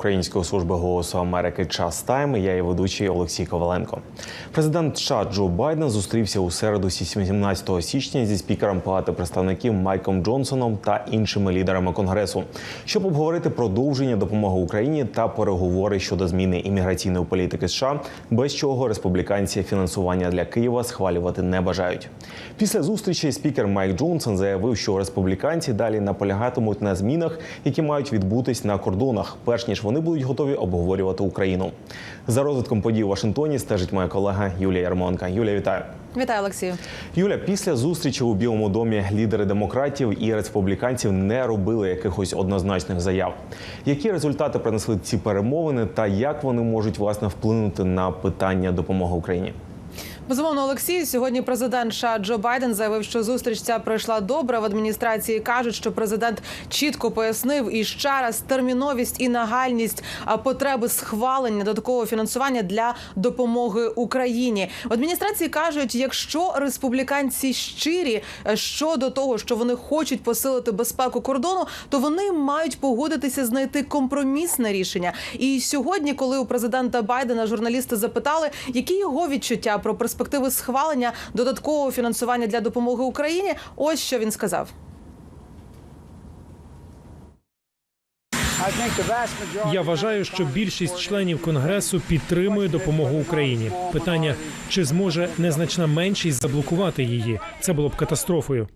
Української служби голосу Америки Час Тайм. Я є ведучий Олексій Коваленко. Президент США Джо Байден зустрівся у середу 17 січня зі спікером Палати представників Майком Джонсоном та іншими лідерами конгресу, щоб обговорити продовження допомоги Україні та переговори щодо зміни імміграційної політики США, без чого республіканці фінансування для Києва схвалювати не бажають. Після зустрічі спікер Майк Джонсон заявив, що республіканці далі наполягатимуть на змінах, які мають відбутись на кордонах, перш ніж вони будуть готові обговорювати Україну. За розвитком подій у Вашингтоні стежить моя колега Юлія Ярмонка. Юлія, вітаю. Вітаю, Олексію. Юля, після зустрічі у Білому домі лідери демократів і республіканців не робили якихось однозначних заяв. Які результати принесли ці перемовини, та як вони можуть власне вплинути на питання допомоги Україні? Безумовно, Олексій. Сьогодні президент США Джо Байден заявив, що зустріч ця пройшла добре. В адміністрації кажуть, що президент чітко пояснив і ще раз терміновість і нагальність потреби схвалення додаткового фінансування для допомоги Україні. В адміністрації кажуть, якщо республіканці щирі е, щодо того, що вони хочуть посилити безпеку кордону, то вони мають погодитися знайти компромісне рішення. І сьогодні, коли у президента Байдена журналісти запитали, які його відчуття про перспективи схвалення додаткового фінансування для допомоги Україні, ось що він сказав. Я вважаю, що більшість членів конгресу підтримує допомогу Україні. Питання чи зможе незначна меншість заблокувати її? Це було б катастрофою.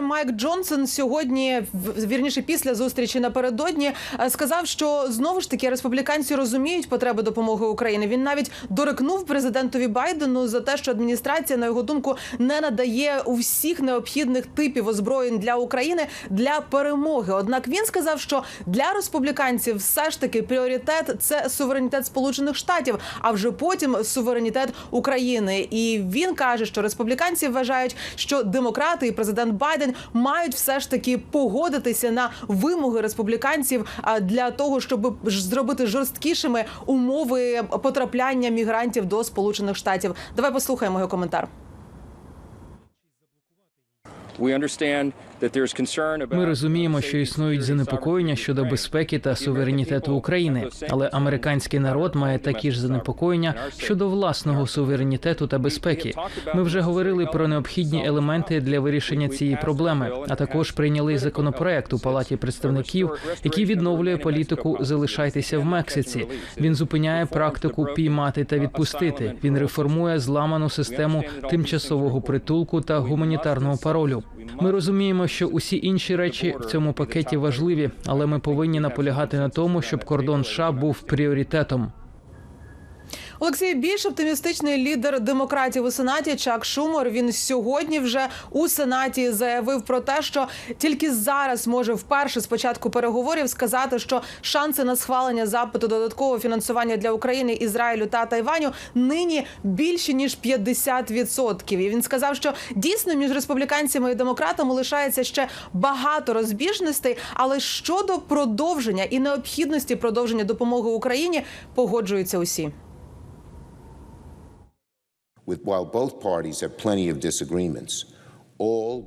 Майк Джонсон сьогодні, вірніше після зустрічі напередодні, е, сказав, що знову ж таки республіканці розуміють потреби допомоги Україні. Він навіть дорекнув президентові Байдену за те, що адміністрація, на його думку, не надає усіх необхідних типів озброєнь для України для перемоги. Однак він сказав, що для республіканців все ж таки пріоритет це суверенітет Сполучених Штатів, а вже потім суверенітет України. І він каже, що республіканці вважають, що демократи і президент Байден мають все ж таки погодитися на вимоги республіканців для того, щоб зробити жорсткішими умови потрапляння мігрантів до Сполучених Штатів. Давай послухаємо його коментар. We understand Ми розуміємо, що існують занепокоєння щодо безпеки та суверенітету України, але американський народ має такі ж занепокоєння щодо власного суверенітету та безпеки. Ми вже говорили про необхідні елементи для вирішення цієї проблеми, а також прийняли законопроект у палаті представників, який відновлює політику Залишайтеся в Мексиці. Він зупиняє практику піймати та відпустити. Він реформує зламану систему тимчасового притулку та гуманітарного паролю. Ми розуміємо, що усі інші речі в цьому пакеті важливі, але ми повинні наполягати на тому, щоб кордон США був пріоритетом. Олексій більш оптимістичний лідер демократів у сенаті Чак Шумор. Він сьогодні вже у сенаті заявив про те, що тільки зараз може вперше з початку переговорів сказати, що шанси на схвалення запиту додаткового фінансування для України, Ізраїлю та Тайваню нині більші ніж 50%. І він сказав, що дійсно між республіканцями і демократами лишається ще багато розбіжностей, але щодо продовження і необхідності продовження допомоги Україні погоджуються усі.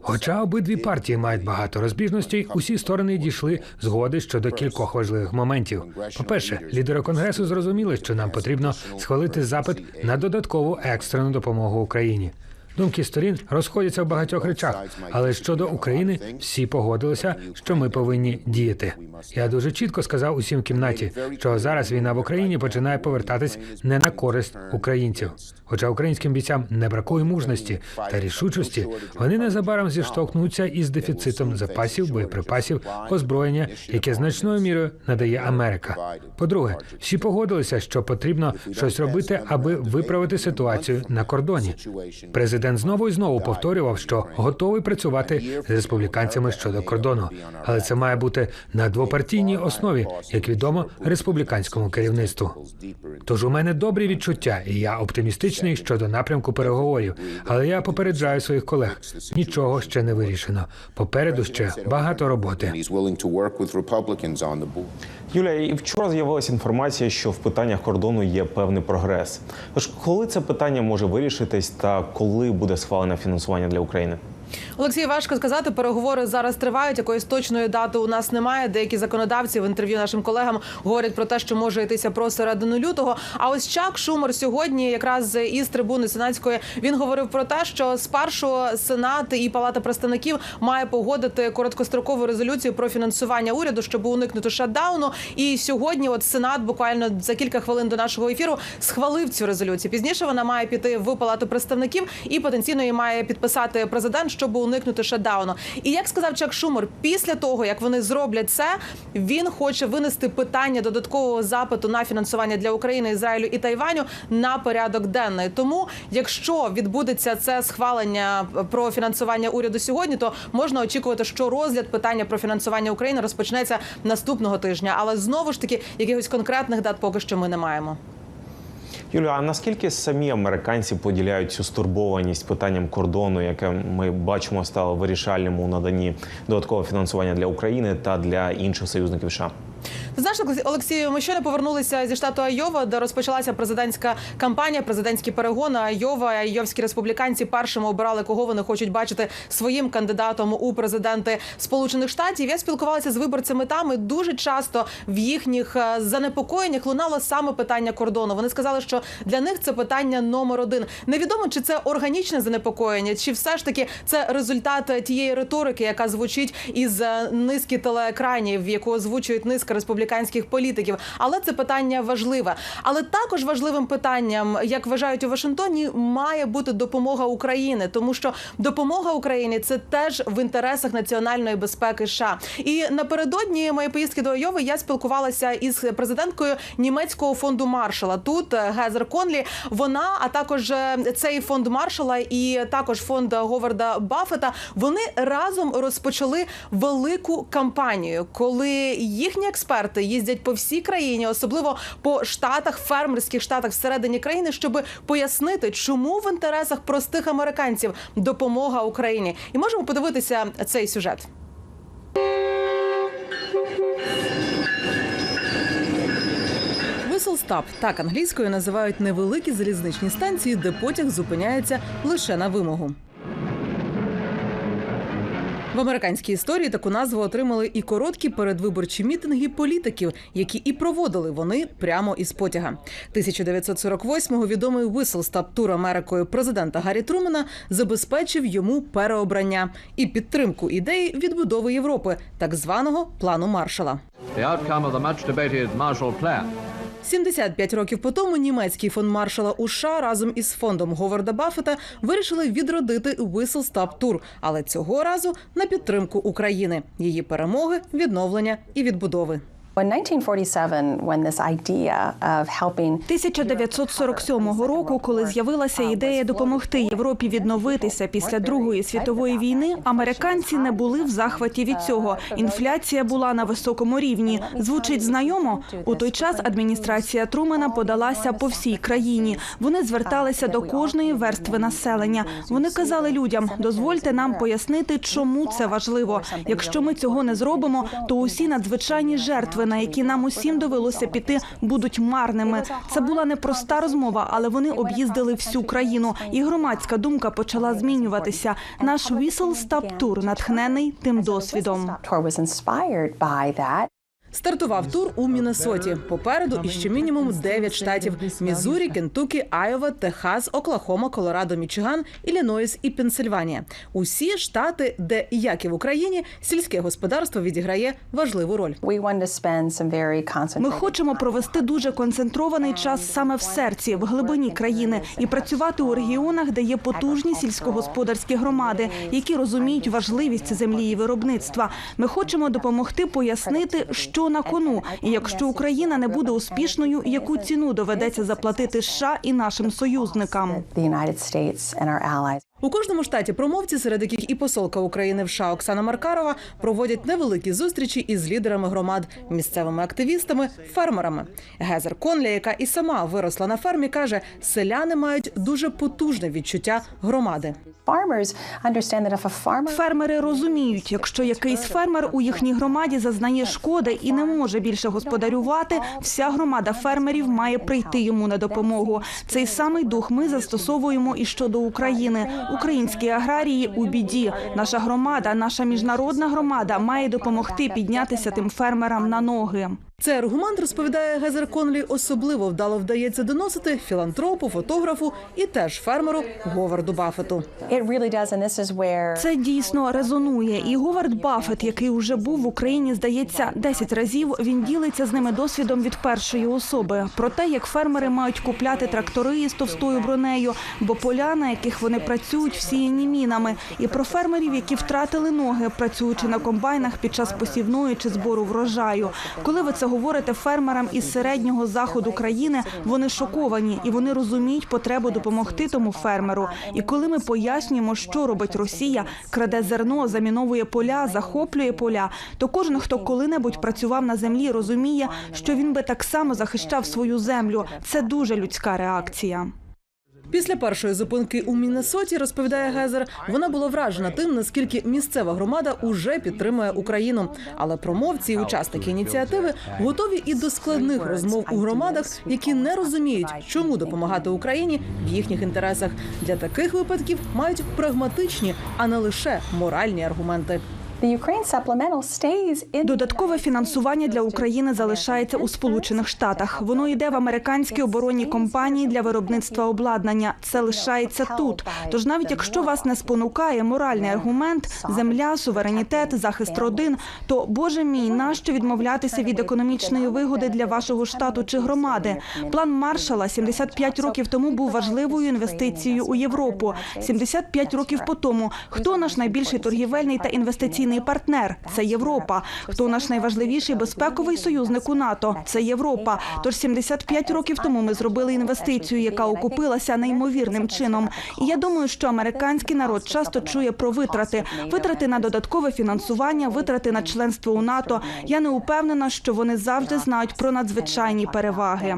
Хоча обидві партії мають багато розбіжностей, усі сторони дійшли згоди щодо кількох важливих моментів. По-перше, лідери конгресу зрозуміли, що нам потрібно схвалити запит на додаткову екстрену допомогу Україні. Думки сторін розходяться в багатьох речах, але щодо України всі погодилися, що ми повинні діяти. Я дуже чітко сказав усім в кімнаті, що зараз війна в Україні починає повертатись не на користь українців. Хоча українським бійцям не бракує мужності та рішучості, вони незабаром зіштовхнуться із дефіцитом запасів, боєприпасів, озброєння, яке значною мірою надає Америка. По-друге, всі погодилися, що потрібно щось робити, аби виправити ситуацію на кордоні. Президент знову і знову повторював, що готовий працювати з республіканцями щодо кордону, але це має бути на двопартійній основі, як відомо республіканському керівництву. Тож у мене добрі відчуття, і я оптимістичний щодо напрямку переговорів. Але я попереджаю своїх колег: нічого ще не вирішено. Попереду ще багато роботи. Юлія, і вчора з'явилася інформація, що в питаннях кордону є певний прогрес. Тож, коли це питання може вирішитись, та коли буде схвалене фінансування для України? Олексій, важко сказати. Переговори зараз тривають. Якоїсь точної дати у нас немає. Деякі законодавці в інтерв'ю нашим колегам говорять про те, що може йтися про середину лютого. А ось Чак Шумер сьогодні, якраз із трибуни сенатської, він говорив про те, що спершу сенат і палата представників має погодити короткострокову резолюцію про фінансування уряду, щоб уникнути шатдауну. І сьогодні, от сенат, буквально за кілька хвилин до нашого ефіру, схвалив цю резолюцію. Пізніше вона має піти в палату представників і потенційно її має підписати президент, щоб уникнути шатдауну. І як сказав Чак Шумер, після того як вони зроблять це, він хоче винести питання додаткового запиту на фінансування для України, Ізраїлю і Тайваню на порядок денний. Тому, якщо відбудеться це схвалення про фінансування уряду сьогодні, то можна очікувати, що розгляд питання про фінансування України розпочнеться наступного тижня. Але знову ж таки, якихось конкретних дат поки що ми не маємо. Юлія, а наскільки самі американці поділяють цю стурбованість питанням кордону, яке ми бачимо стало вирішальним у наданні додаткового фінансування для України та для інших союзників США? Ти знаєш, Олексію, ми щойно повернулися зі штату Айова, де розпочалася президентська кампанія, президентські перегони. Айова, айовські республіканці першими обирали, кого вони хочуть бачити своїм кандидатом у президенти Сполучених Штатів. Я спілкувалася з виборцями там і дуже часто в їхніх е, занепокоєннях лунало саме питання кордону. Вони сказали, що для них це питання номер один. Невідомо, чи це органічне занепокоєння, чи все ж таки це результат тієї риторики, яка звучить із е, низки телеекранів, яку озвучують низка республіканських політиків. Але це питання важливе. Але також важливим питанням, як вважають у Вашингтоні, має бути допомога України, тому що допомога Україні це теж в інтересах національної безпеки. США. і напередодні моєї поїздки до Айови я спілкувалася із президенткою німецького фонду Маршала. Тут е, Гезер Конлі. Вона, а також е, цей фонд Маршала і також фонд Говарда Баффета, Вони разом розпочали велику кампанію, коли їхні експерти їздять по всій країні, особливо по штатах, фермерських штатах всередині країни, щоб пояснити, чому в інтересах простих американців допомога Україні. І можемо подивитися цей сюжет. Stop – так англійською називають невеликі залізничні станції, де потяг зупиняється лише на вимогу. В американській історії таку назву отримали і короткі передвиборчі мітинги політиків, які і проводили вони прямо із потяга. 1948-го відомий Whistle Stop тур Америкою президента Гаррі Трумена забезпечив йому переобрання і підтримку ідеї відбудови Європи, так званого плану Маршала. The outcome of the much debated Marshall Plan. 75 років по тому німецький фонд Маршала США разом із фондом Говарда Баффета вирішили відродити Whistle Stop Tour, але цього разу на підтримку України, її перемоги, відновлення і відбудови. In 1947, when this idea of helping 1947 року, коли з'явилася ідея допомогти Європі відновитися після Другої світової війни, американці не були в захваті від цього. Інфляція була на високому рівні. Звучить знайомо. У той час адміністрація Трумена подалася по всій країні. Вони зверталися до кожної верстви населення. Вони казали людям: дозвольте нам пояснити, чому це важливо. Якщо ми цього не зробимо, то усі надзвичайні жертви на які нам усім довелося піти, будуть марними. Це була непроста розмова, але вони об'їздили всю країну, і громадська думка почала змінюватися. Наш Whistle Stop Tour натхнений тим досвідом. Стартував тур у Міннесоті. Попереду іще мінімум 9 штатів: Мізурі, Кентукі, Айова, Техас, Оклахома, Колорадо, Мічиган, Іллінойс і Пенсильванія. Усі штати, де як і в Україні, сільське господарство відіграє важливу роль. Ми хочемо провести дуже концентрований час саме в серці, в глибині країни, і працювати у регіонах, де є потужні сільськогосподарські громади, які розуміють важливість землі і виробництва. Ми хочемо допомогти пояснити, що на кону, і якщо Україна не буде успішною, яку ціну доведеться заплатити США і нашим союзникам. У кожному штаті промовці, серед яких і посолка України в США Оксана Маркарова, проводять невеликі зустрічі із лідерами громад, місцевими активістами, фермерами. Гезер Конлі, яка і сама виросла на фермі, каже, селяни мають дуже потужне відчуття громади. Фермери розуміють, якщо якийсь фермер у їхній громаді зазнає шкоди і не може більше господарювати, вся громада фермерів має прийти йому на допомогу. Цей самий дух ми застосовуємо і щодо України. Українські аграрії у біді. Наша громада, наша міжнародна громада має допомогти піднятися тим фермерам на ноги. Цей аргумент розповідає Гезер Конлі. Особливо вдало вдається доносити філантропу, фотографу і теж фермеру Говарду Баффету. Це дійсно резонує. І Говард Баффет, який уже був в Україні, здається, 10 разів. Він ділиться з ними досвідом від першої особи про те, як фермери мають купляти трактори із товстою бронею, бо поля, на яких вони працюють, всіяні мінами, і про фермерів, які втратили ноги, працюючи на комбайнах під час посівної чи збору врожаю. Коли ви це говорите фермерам із середнього заходу країни, вони шоковані і вони розуміють потребу допомогти тому фермеру. І коли ми пояснюємо, що робить Росія, краде зерно, заміновує поля, захоплює поля, то кожен, хто коли-небудь працював на землі, розуміє, що він би так само захищав свою землю. Це дуже людська реакція. Після першої зупинки у Міннесоті, розповідає Гезер, вона була вражена тим, наскільки місцева громада уже підтримує Україну. Але промовці і учасники ініціативи готові і до складних розмов у громадах, які не розуміють, чому допомагати Україні в їхніх інтересах. Для таких випадків мають прагматичні, а не лише моральні аргументи. Додаткове фінансування для України залишається у Сполучених Штатах. Воно йде в американські оборонні компанії для виробництва обладнання. Це лишається тут. Тож, навіть якщо вас не спонукає моральний аргумент, земля, суверенітет, захист родин, то боже мій, нащо відмовлятися від економічної вигоди для вашого штату чи громади? План Маршала 75 років тому був важливою інвестицією у Європу. 75 років по тому. Хто наш найбільший торгівельний та інвестиційний партнер? Це Європа. Хто наш найважливіший безпековий союзник у НАТО? Це Європа. Тож 75 років тому ми зробили інвестицію, яка окупилася неймовірним чином. І я думаю, що американський народ часто чує про витрати: витрати на додаткове фінансування, витрати на членство у НАТО. Я не упевнена, що вони завжди знають про надзвичайні переваги.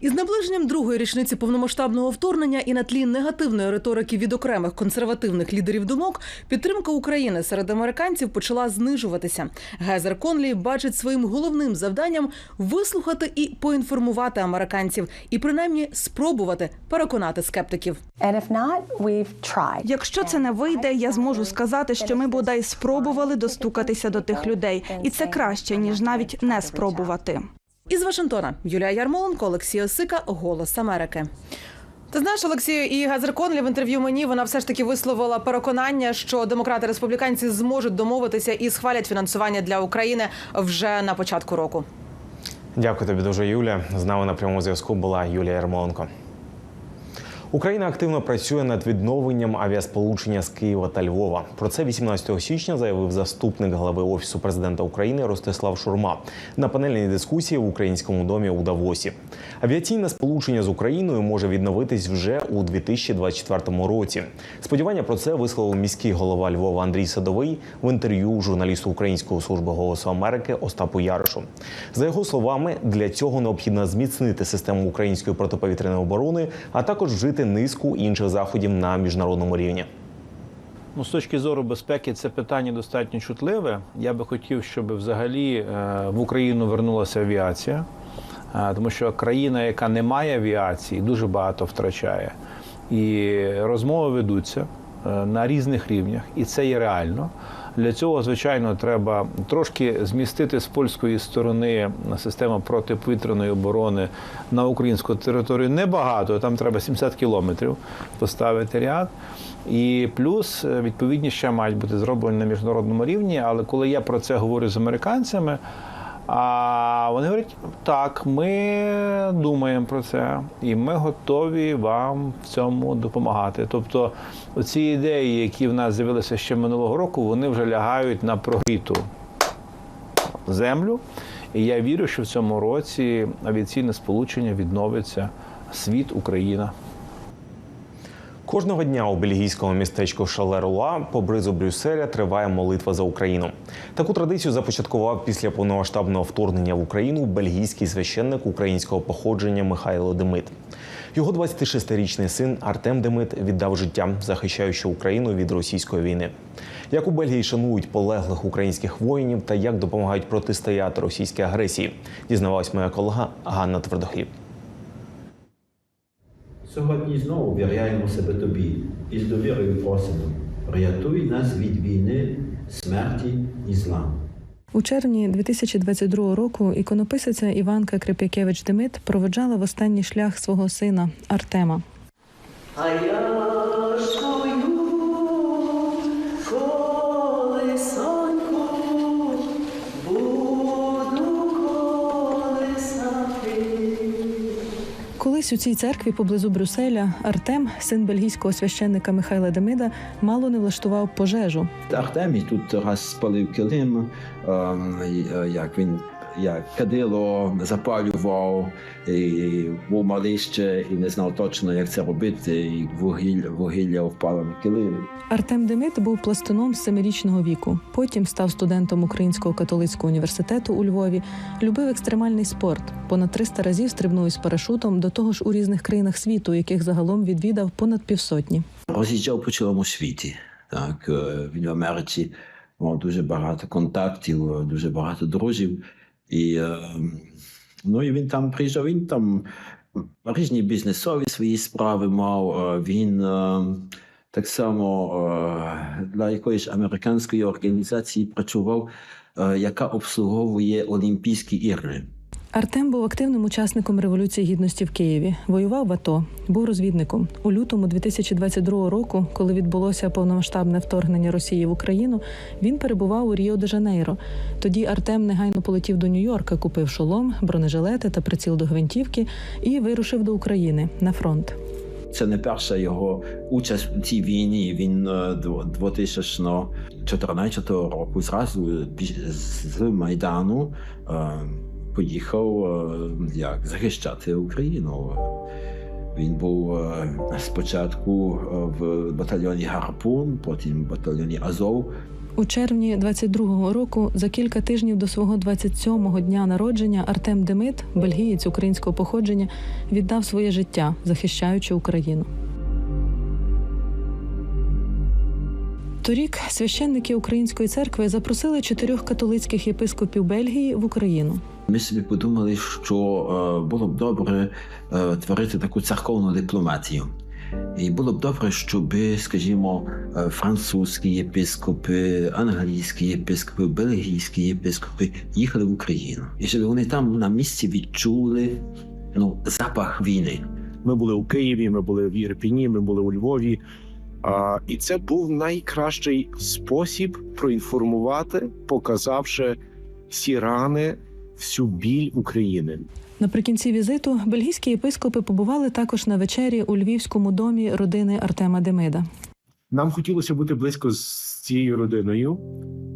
Із наближенням другої річниці повномасштабного вторгнення і на тлі негативної риторики від окремих консервативних лідерів думок підтримка України серед американців почала знижуватися. Гезер Конлі бачить своїм головним завданням вислухати і поінформувати американців, і принаймні спробувати переконати скептиків. Якщо це не вийде, я зможу сказати, що ми бодай спробували достукатися до тих людей, і це краще ніж навіть не спробувати. Із Вашингтона Юлія Ярмоленко, Олексій Осика, Голос Америки. Ти знаєш, Олексію, і Газер Конлі в інтерв'ю мені вона все ж таки висловила переконання, що демократи республіканці зможуть домовитися і схвалять фінансування для України вже на початку року. Дякую тобі дуже, Юля. З нами на прямому зв'язку була Юлія Ярмоленко. Україна активно працює над відновленням авіасполучення з Києва та Львова. Про це 18 січня заявив заступник глави офісу президента України Ростислав Шурма на панельній дискусії в українському домі у Давосі. Авіаційне сполучення з Україною може відновитись вже у 2024 році. Сподівання про це висловив міський голова Львова Андрій Садовий в інтерв'ю журналісту Української служби голосу Америки Остапу Яришу. За його словами, для цього необхідно зміцнити систему української протиповітряної оборони, а також вжити низку інших заходів на міжнародному рівні. Ну, з точки зору безпеки, це питання достатньо чутливе. Я би хотів, щоб взагалі е, в Україну вернулася авіація, е, тому що країна, яка не має авіації, дуже багато втрачає. І розмови ведуться е, на різних рівнях, і це є реально. Для цього, звичайно, треба трошки змістити з польської сторони систему протиповітряної оборони на українську територію. Небагато, там треба 70 кілометрів поставити ряд. І плюс е, відповідні ще мають бути зроблені на міжнародному рівні. Але коли я про це говорю з американцями, а вони говорять, так, ми думаємо про це, і ми готові вам в цьому допомагати. Тобто, ці ідеї, які в нас з'явилися ще минулого року, вони вже лягають на прогріту землю. І я вірю, що в цьому році авіаційне сполучення відновиться світ, Україна. Кожного дня у бельгійському містечку Шалеруа поблизу Брюсселя триває молитва за Україну. Таку традицію започаткував після повномасштабного вторгнення в Україну бельгійський священник українського походження Михайло Демит. Його 26-річний син Артем Демит віддав життя, захищаючи Україну від російської війни. Як у Бельгії шанують полеглих українських воїнів та як допомагають протистояти російській агресії, дізнавалась моя колега Ганна Твердохліб. Сьогодні знову віряємо себе тобі і з довірою просимо. Рятуй нас від війни, смерті і зла. У червні 2022 року іконописиця Іванка Крип'якевич Демит проведжала в останній шлях свого сина Артема. А я Колись у цій церкві поблизу Брюсселя Артем, син бельгійського священника Михайла Демида, мало не влаштував пожежу. Артемій тут раз спалив килим, і, як він як кадило запалював, і був малий ще і не знав точно, як це робити, і вугілля, вугілля впало на килим. Артем Демит був пластуном з семирічного віку. Потім став студентом Українського католицького університету у Львові. Любив екстремальний спорт. Понад 300 разів стрибнув із парашутом, до того ж у різних країнах світу, яких загалом відвідав понад півсотні. Роз'їжджав по цілому світі. Так, е, він в Америці мав дуже багато контактів, е, дуже багато друзів. І, е, ну, і він там приїжджав, він там різні бізнесові свої справи мав. е, Він е, так само е, для якоїсь американської організації працював, яка обслуговує Олімпійські ігри. Артем був активним учасником революції гідності в Києві. Воював в АТО, був розвідником. У лютому 2022 року, коли відбулося повномасштабне вторгнення Росії в Україну, він перебував у Ріо де Жанейро. Тоді Артем негайно полетів до Нью-Йорка, купив шолом, бронежилети та приціл до гвинтівки і вирушив до України на фронт. Це не перша його участь у цій війні. Він е, дво- 2014 року зразу з Майдану е, поїхав е, як захищати Україну. Він був е, спочатку е, в батальйоні Гарпун, потім в батальйоні Азов. У червні 22-го року, за кілька тижнів до свого 27-го дня народження, Артем Демит, бельгієць українського походження, віддав своє життя, захищаючи Україну. Торік священники Української церкви запросили чотирьох католицьких єпископів Бельгії в Україну. Ми собі подумали, що е, було б добре е, творити таку церковну дипломатію. І було б добре, щоб, скажімо, е, французькі єпископи, англійські єпископи, бельгійські єпископи їхали в Україну. І щоб вони там на місці відчули ну, запах війни. Ми були у Києві, ми були в Єрпіні, ми були у Львові. А, і це був найкращий спосіб проінформувати, показавши всі рани, всю біль України. Наприкінці візиту бельгійські єпископи побували також на вечері у львівському домі родини Артема Демида. Нам хотілося бути близько з цією родиною,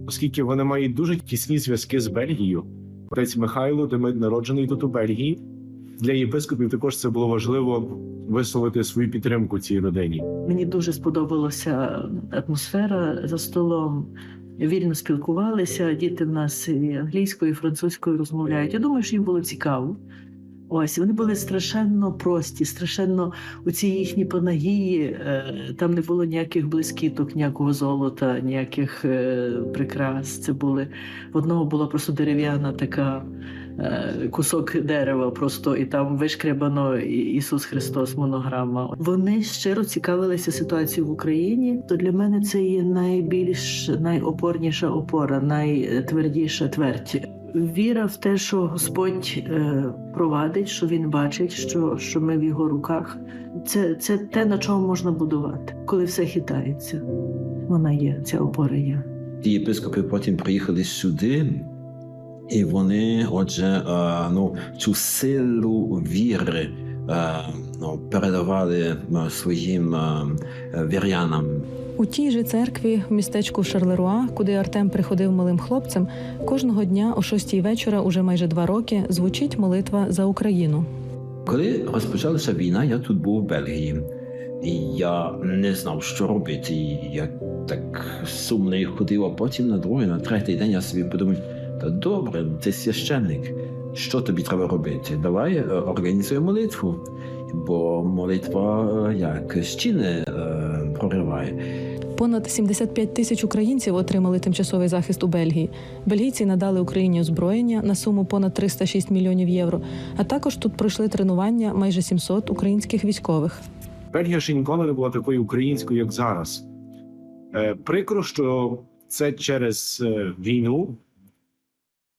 оскільки вони мають дуже тісні зв'язки з Бельгією. Отець Михайло, Демид народжений тут у Бельгії. Для єпископів також це було важливо висловити свою підтримку цій родині. Мені дуже сподобалася атмосфера за столом. Вільно спілкувалися. Діти в нас і англійською, і французькою розмовляють. Я думаю, що їм було цікаво. Ось вони були страшенно прості, страшенно у цій їхній панагії. е, Там не було ніяких блискіток, ніякого золота, ніяких е, прикрас. Це були в одного була просто дерев'яна така кусок дерева, просто і там вишкребано Ісус Христос, монограма. Вони щиро цікавилися ситуацією в Україні. То для мене це є найбільш найопорніша опора, найтвердіша твердь. Віра в те, що Господь е, провадить, що він бачить, що, що ми в його руках. Це, це те, на чому можна будувати, коли все хитається. Вона є, ця опора є. Єпископи потім приїхали сюди, і вони, отже, е, ну, цю силу віри е, ну, передавали е, своїм вірянам. У тій же церкві в містечку Шарлеруа, куди Артем приходив малим хлопцем, кожного дня о шостій вечора, уже майже два роки, звучить молитва за Україну. Коли розпочалася війна, я тут був в Бельгії, і я не знав, що робити. І я так сумно і ходив, а потім на другий, на третій день я собі подумав, та добре, ти священник, що тобі треба робити? Давай е, організуй молитву, бо молитва е, як стіни е, прориває. Понад 75 тисяч українців отримали тимчасовий захист у Бельгії. Бельгійці надали Україні озброєння на суму понад 306 мільйонів євро. А також тут пройшли тренування майже 700 українських військових. Бельгія ще ніколи не була такою українською, як зараз. Прикро, що це через війну,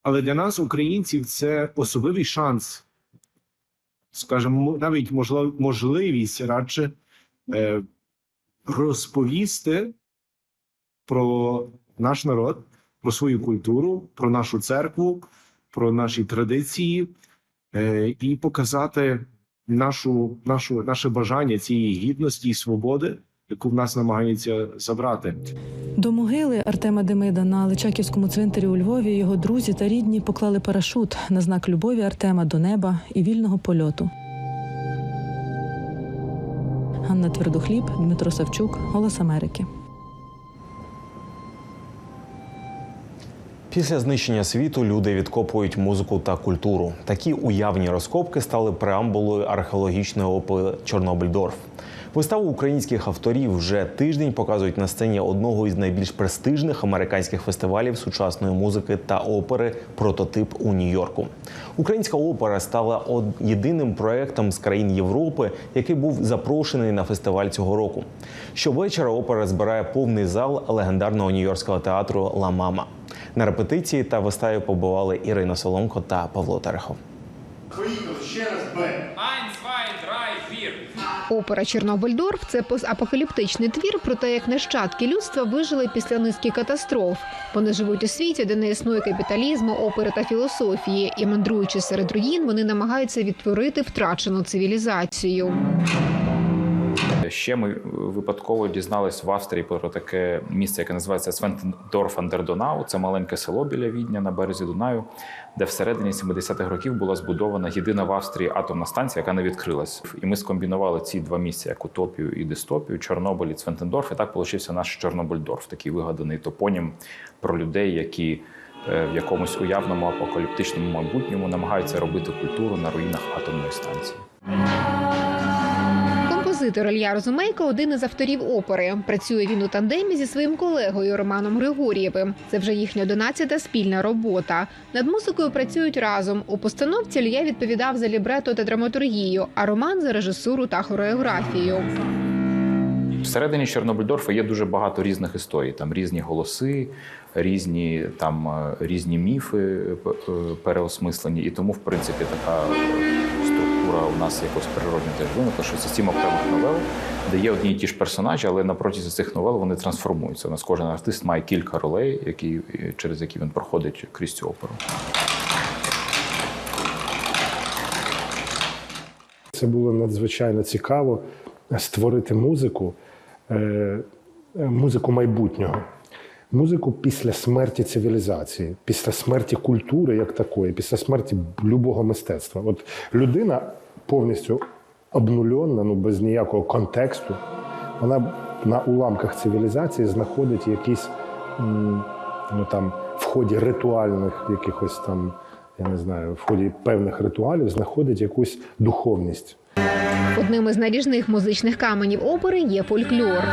але для нас, українців, це особливий шанс, скажімо, навіть можлив- можливість радше е, розповісти про наш народ, про свою культуру, про нашу церкву, про наші традиції е, і показати нашу, нашу, наше бажання цієї гідності і свободи, яку в нас намагаються забрати. До могили Артема Демида на Личаківському цвинтарі у Львові його друзі та рідні поклали парашут на знак любові Артема до неба і вільного польоту. Ганна Твердохліб, Дмитро Савчук, Голос Америки. Після знищення світу люди відкопують музику та культуру. Такі уявні розкопки стали преамбулою археологічної опери Чорнобильдорф. Виставу українських авторів вже тиждень показують на сцені одного із найбільш престижних американських фестивалів сучасної музики та опери Прототип у Нью-Йорку. Українська опера стала єдиним проектом з країн Європи, який був запрошений на фестиваль цього року. Щовечора опера збирає повний зал легендарного нью-йоркського театру Ла Мама. На репетиції та виставі побували Ірина Соломко та Павло Терехов. Поїхали ще раз Б. Опера Чорнобильдорф це постапокаліптичний твір про те, як нащадки людства вижили після низки катастроф. Вони живуть у світі, де не існує капіталізму, опери та філософії, і мандруючи серед руїн, вони намагаються відтворити втрачену цивілізацію. Ще ми випадково дізнались в Австрії про таке місце, яке називається Свентендорф Андердонау. Це маленьке село біля Відня на березі Дунаю, де всередині 70-х років була збудована єдина в Австрії атомна станція, яка не відкрилась. І ми скомбінували ці два місця як утопію і дистопію, Чорнобиль і Цвентендорф. І так получився наш Чорнобильдорф, такий вигаданий топонім про людей, які е, в якомусь уявному апокаліптичному майбутньому намагаються робити культуру на руїнах атомної станції. Композитор Ілья Розумейко один із авторів опери. Працює він у тандемі зі своїм колегою Романом Григор'євим. Це вже їхня одинадцята спільна робота. Над музикою працюють разом. У постановці Ілья відповідав за лібрето та драматургію, а Роман за режисуру та хореографію. Всередині Чорнобильдорфа є дуже багато різних історій. Там різні голоси, різні там е, різні міфи е, е, переосмислені. І тому, в принципі, така е, у нас якось природньо теж виникла, що це сім окремих новел, де є одні і ті ж персонажі, але на протязі цих новел вони трансформуються. У нас кожен артист має кілька ролей, які, через які він проходить крізь цю оперу. Це було надзвичайно цікаво створити музику, е, музику майбутнього, музику після смерті цивілізації, після смерті культури як такої, після смерті любого мистецтва. От людина повністю обнульована, ну без ніякого контексту, вона на уламках цивілізації знаходить якісь ну, там, в ході ритуальних якихось там. Я не знаю, в ході певних ритуалів знаходить якусь духовність. Одним із наріжних музичних каменів опери є фольклор.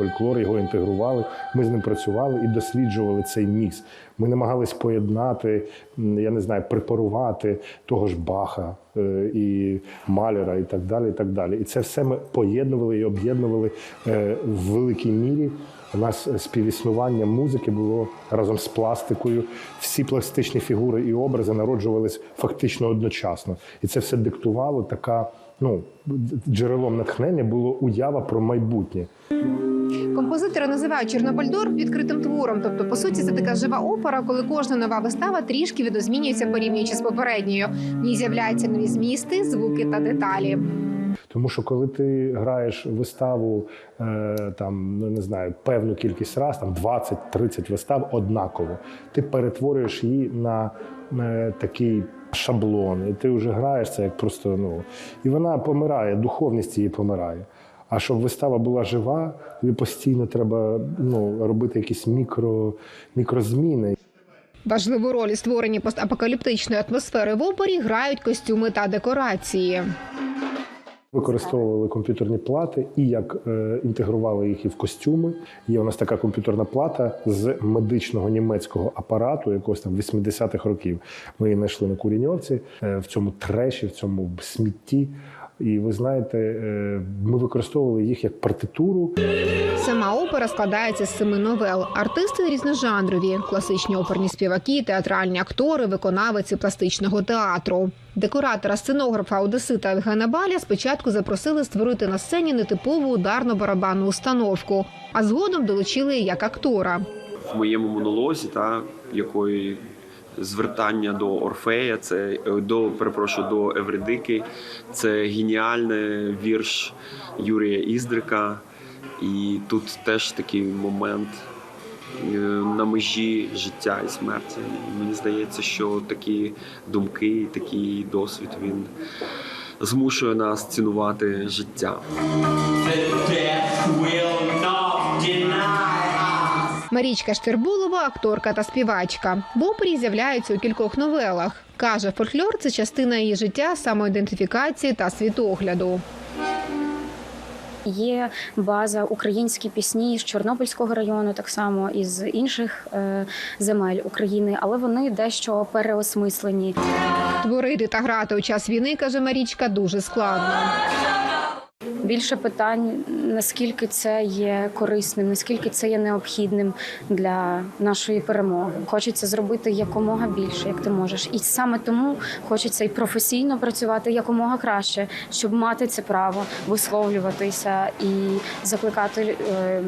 Фольклор, його інтегрували. Ми з ним працювали і досліджували цей мікс. Ми намагались поєднати, я не знаю, препарувати того ж Баха е, і Малера, і так далі. І так далі. І це все ми поєднували і об'єднували е, в великій мірі. У нас співіснування музики було разом з пластикою. Всі пластичні фігури і образи народжувались фактично одночасно. І це все диктувало така. Ну, джерелом натхнення було уява про майбутнє. Композитори називають Чорнобильдорф відкритим твором. Тобто, по суті, це така жива опера, коли кожна нова вистава трішки видозмінюється порівнюючи з попередньою. В ній з'являються нові змісти, звуки та деталі. Тому що коли ти граєш виставу е, там, ну не знаю, певну кількість раз, там 20-30 вистав однаково, ти перетворюєш її на е, такий шаблон, і ти вже граєш це як просто ну і вона помирає, духовність її помирає. А щоб вистава була жива, тобі постійно треба ну, робити якісь мікро, мікрозміни. Важливу роль у створенні постапокаліптичної атмосфери в опері грають костюми та декорації. Використовували комп'ютерні плати і як е, інтегрували їх і в костюми. Є у нас така комп'ютерна плата з медичного німецького апарату, якогось там 80-х років. Ми її знайшли на Куріньовці е, в цьому треші, в цьому смітті. І ви знаєте, е, ми використовували їх як партитуру. Сама опера складається з семи новел. Артисти різножанрові, класичні оперні співаки, театральні актори, виконавиці пластичного театру. Декоратора, сценографа Одесита Євгена Баля спочатку запросили створити на сцені нетипову ударно-барабанну установку, а згодом долучили як актора. в моєму монолозі, та якої звертання до Орфея, це е, до перепрошую до Евридики, це геніальний вірш Юрія Іздрика. І тут теж такий момент е, на межі життя і смерті. Мені здається, що такі думки, такий досвід він змушує нас цінувати життя. Марічка Штербулова, акторка та співачка. В опері з'являється у кількох новелах. Каже, фольклор це частина її життя, самоідентифікації та світогляду. Є база українські пісні з Чорнобильського району, так само із інших е, земель України, але вони дещо переосмислені. Творити та грати у час війни, каже Марічка, дуже складно. Більше питань, наскільки це є корисним, наскільки це є необхідним для нашої перемоги. Хочеться зробити якомога більше, як ти можеш, і саме тому хочеться і професійно працювати якомога краще, щоб мати це право висловлюватися і закликати е,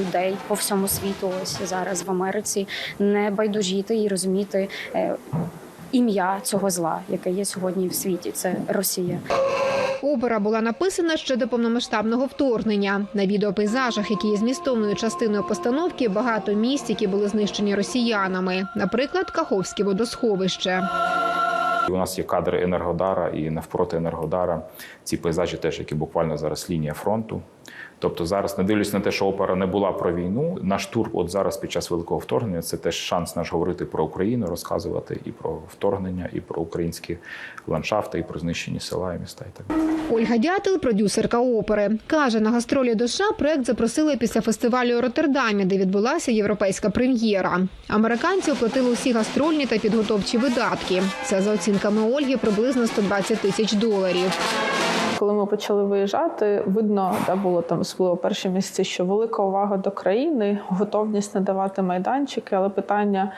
людей по всьому світу. Ось зараз в Америці не байдужіти і розуміти. Е, Ім'я цього зла, яке є сьогодні в світі, це Росія. Опера була написана ще до повномасштабного вторгнення. На відеопейзажах, які є змістовною частиною постановки, багато місць, які були знищені росіянами, наприклад, Каховське водосховище. У нас є кадри Енергодара і навпроти Енергодара. Ці пейзажі теж, які буквально зараз лінія фронту. Тобто зараз, не дивлячись на те, що опера не була про війну, наш тур, от зараз під час великого вторгнення, це теж шанс наш говорити про Україну, розказувати і про вторгнення, і про українські ландшафти, і про знищені села і міста. І так. Ольга Дятел, продюсерка опери, каже, на гастролі до США проект запросили після фестивалю у Роттердамі, де відбулася європейська прем'єра. Американці оплатили усі гастрольні та підготовчі видатки. Це за оцінками Ольги приблизно 120 тисяч доларів. Коли ми почали виїжджати, видно, де було там особливо перші місяці, що велика увага до країни, готовність надавати майданчики, але питання,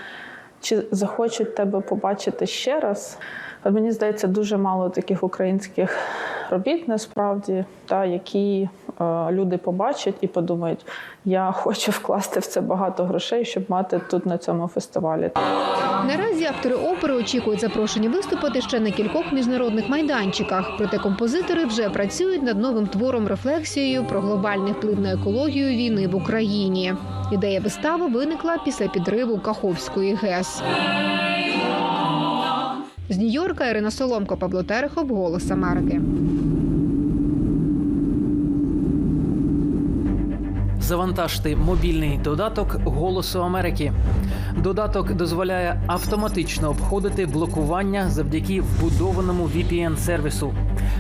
чи захочуть тебе побачити ще раз. Мені здається, дуже мало таких українських робіт насправді, та які е, люди побачать і подумають, я хочу вкласти в це багато грошей, щоб мати тут на цьому фестивалі. Наразі актори опери очікують запрошені виступити ще на кількох міжнародних майданчиках. Проте композитори вже працюють над новим твором рефлексією про глобальний вплив на екологію війни в Україні. Ідея вистави виникла після підриву Каховської ГЕС. З Нью-Йорка Ірина Соломко, Павло Терехов, Голос Америки. Завантажте мобільний додаток Голосу Америки. Додаток дозволяє автоматично обходити блокування завдяки вбудованому VPN-сервісу.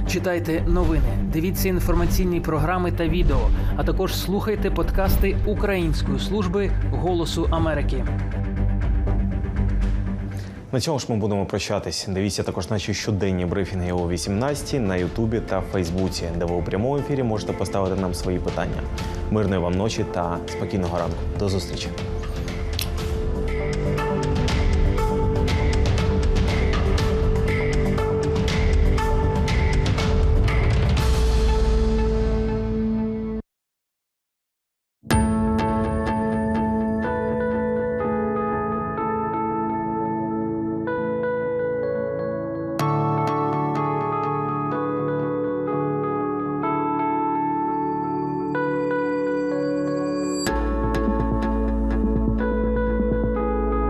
Читайте новини, дивіться інформаційні програми та відео, а також слухайте подкасти Української служби Голосу Америки. На цьому ж ми будемо прощатись. Дивіться також наші щоденні брифінги о 18 на Ютубі та Фейсбуці, де ви у прямому ефірі можете поставити нам свої питання. Мирної вам ночі та спокійного ранку. До зустрічі.